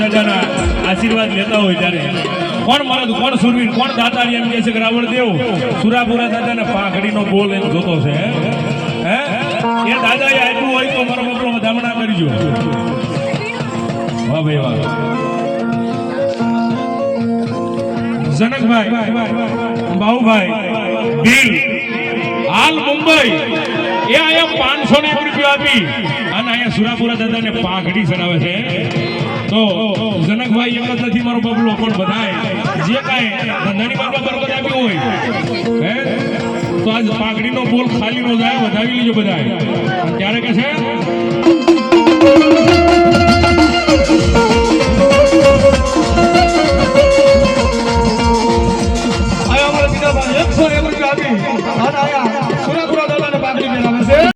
દાદાના આશીર્વાદ લેતા હોય ત્યારે. કોણ મરદ કોણ સુરવીર, કોણ દાતારી એમ કહે છે કે રાવણ દેવ, સુરાપુરા દાદાને પાઘડીનો બોલ એમ જોતો છે, હે? એ દાદાએ આપ્યું હોય તો મારો બબલો વધામણા કરજો. જનકભાઈ બાહુભાઈ ભીલ, હાલ મુંબઈ. પાંચસો ને એક રૂપિયા આપી. અને અહીંયા સુરાપુરા દાદાને પાઘડી ચડાવે છે. તો જનકભાઈ એક જ નથી મારો બબલો પણ બધાય જે કાંઈ ધંધાની બાબત બરોબર આપ્યું હોય હે? તો આજ પાઘડીનો બોલ ખાલી નો જાય વધાવી લેજો બધાય ત્યારે કે છે.